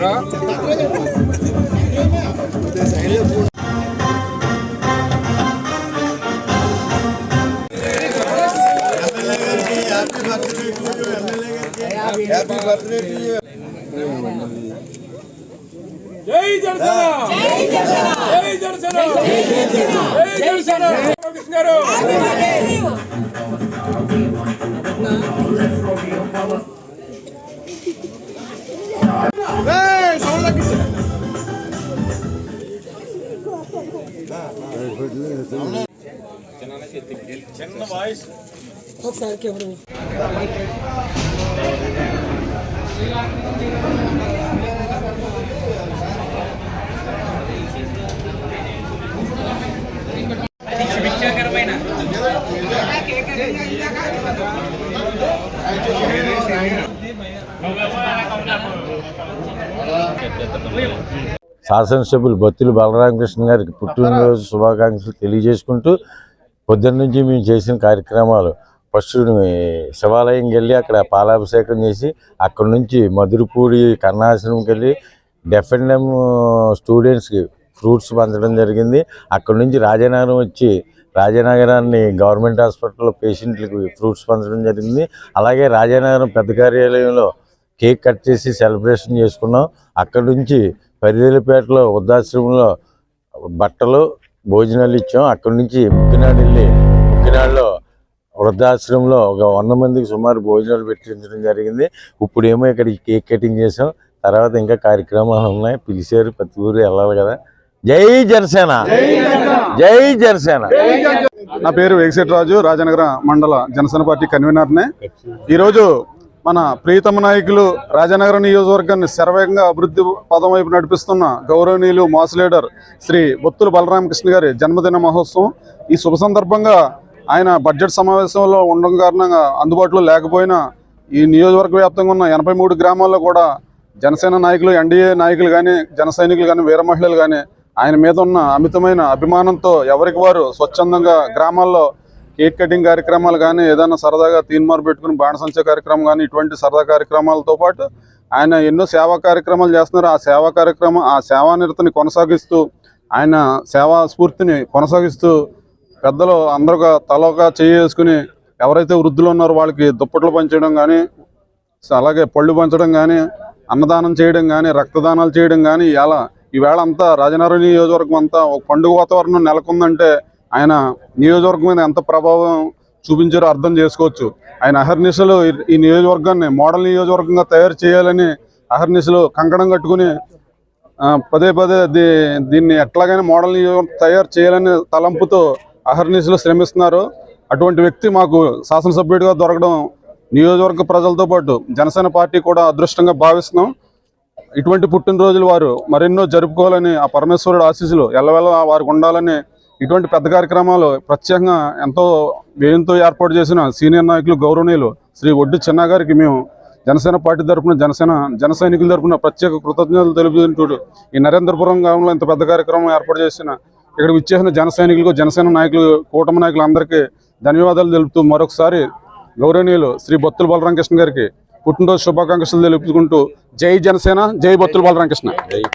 करा happy birthday to you जय जरसना जय जरसना जय जरसना जय जरसना कृष्ण रो జనసేన కృష్ణ గారు శాసనసభ్యులు బత్తులు బలరామకృష్ణ గారికి పుట్టినరోజు శుభాకాంక్షలు తెలియజేసుకుంటూ పొద్దున్న నుంచి మేము చేసిన కార్యక్రమాలు. ఫస్ట్ శివాలయంకి వెళ్ళి అక్కడ పాలాభిషేకం చేసి అక్కడ నుంచి మధురపూడి కర్ణాశ్రమంకి వెళ్ళి డెఫెండమ్ స్టూడెంట్స్కి ఫ్రూట్స్ పంచడం జరిగింది. అక్కడ నుంచి రాజనగరం వచ్చి రాజనగరాన్ని గవర్నమెంట్ హాస్పిటల్లో పేషెంట్లకు ఫ్రూట్స్ పంచడం జరిగింది. అలాగే రాజనగరం పెద్ద కార్యాలయంలో కేక్ కట్ చేసి సెలబ్రేషన్ చేసుకున్నాం. అక్కడ నుంచి పరిదేలపేటలో వృద్ధాశ్రమంలో బట్టలు భోజనాలు ఇచ్చాం. అక్కడి నుంచి ముక్కినాడు వెళ్ళి ముక్కినాడులో వృద్ధాశ్రమంలో ఒక వంద మందికి సుమారు భోజనాలు పెట్టించడం జరిగింది. ఇప్పుడేమో ఇక్కడ కేక్ కటింగ్ చేసాం. తర్వాత ఇంకా కార్యక్రమాలు ఉన్నాయి. పిలిచారు ప్రతి ఊరు వెళ్ళాలి కదా. జై జనసేన! జై జనసేన! నా పేరు వెంకటేశ్వర రాజనగర మండల జనసేన పార్టీ కన్వీనర్నే. ఈరోజు మన ప్రీతమ నాయకులు రాజనగర నియోజకవర్గాన్ని శరవేగంగా అభివృద్ధి పదం వైపు నడిపిస్తున్న గౌరవనీయులు మాస్ లీడర్ శ్రీ బొత్తుల బలరామకృష్ణ గారి జన్మదిన మహోత్సవం. ఈ శుభ సందర్భంగా ఆయన బడ్జెట్ సమావేశంలో ఉండడం కారణంగా అందుబాటులో లేకపోయినా ఈ నియోజకవర్గ వ్యాప్తంగా ఉన్న ఎనభై మూడు గ్రామాల్లో కూడా జనసేన నాయకులు ఎన్డీఏ నాయకులు కానీ జన సైనికులు కానీ వీర మహిళలు కానీ ఆయన మీద ఉన్న అమితమైన అభిమానంతో ఎవరికి వారు స్వచ్ఛందంగా గ్రామాల్లో కేక్ కటింగ్ కార్యక్రమాలు కానీ ఏదైనా సరదాగా తీన్మార్ పెట్టుకుని బాణసంచ కార్యక్రమం కానీ ఇటువంటి సరదా కార్యక్రమాలతో పాటు ఆయన ఎన్నో సేవా కార్యక్రమాలు చేస్తున్నారు. ఆ సేవా కార్యక్రమం ఆ సేవానిరతని కొనసాగిస్తూ ఆయన సేవా స్ఫూర్తిని కొనసాగిస్తూ పెద్దలు అందరూ తలగా చేసుకుని ఎవరైతే వృద్ధులు ఉన్నారో వాళ్ళకి దుప్పట్లు పంచడం కానీ అలాగే పళ్ళు పంచడం కానీ అన్నదానం చేయడం కానీ రక్తదానాలు చేయడం కానీ ఇలా ఈవేళ అంతా రాజనగరం నియోజకవర్గం అంతా ఒక పండుగ వాతావరణం నెలకొందంటే ఆయన నియోజకవర్గం మీద ఎంత ప్రభావం చూపించారో అర్థం చేసుకోవచ్చు. ఆయన అహర్నిశలు ఈ- నియోజకవర్గాన్ని మోడల్ నియోజకవర్గంగా తయారు చేయాలని అహర్నిశలు కంకణం కట్టుకుని పదే పదే దీ దీన్ని ఎట్లాగైనా మోడల్ నియోజకవర్గం తయారు చేయాలనే తలంపుతో అహర్నిశలు శ్రమిస్తున్నారు. అటువంటి వ్యక్తి మాకు శాసనసభ్యుడిగా దొరకడం నియోజకవర్గ ప్రజలతో పాటు జనసేన పార్టీ కూడా అదృష్టంగా భావిస్తున్నాం. ఇటువంటి పుట్టినరోజులు వారు మరెన్నో జరుపుకోవాలని ఆ పరమేశ్వరుడు ఆశీస్సులు ఎల్లవెల్ల వారికి ఉండాలని ఇటువంటి పెద్ద కార్యక్రమాలు ప్రత్యేకంగా ఎంతో వ్యయంతో ఏర్పాటు చేసిన సీనియర్ నాయకులు గౌరవనీయులు శ్రీ ఒడ్డు చిన్న గారికి మేము జనసేన పార్టీ తరఫున జనసేన జన సైనికుల తరపున ప్రత్యేక కృతజ్ఞతలు తెలుపుతుంటూ ఈ నరేంద్రపురం గ్రామంలో ఇంత పెద్ద కార్యక్రమం ఏర్పాటు చేసిన ఇక్కడ విచ్చేసిన జన సైనికులకు జనసేన నాయకులు కూటమి నాయకులందరికీ ధన్యవాదాలు తెలుపుతూ మరొకసారి గౌరవనీయులు శ్రీ బొత్తుల బలరామకృష్ణ గారికి పుట్టినరోజు శుభాకాంక్షలు తెలుపుకుంటూ జై జనసేన జై బొత్తుల బలరామకృష్ణ.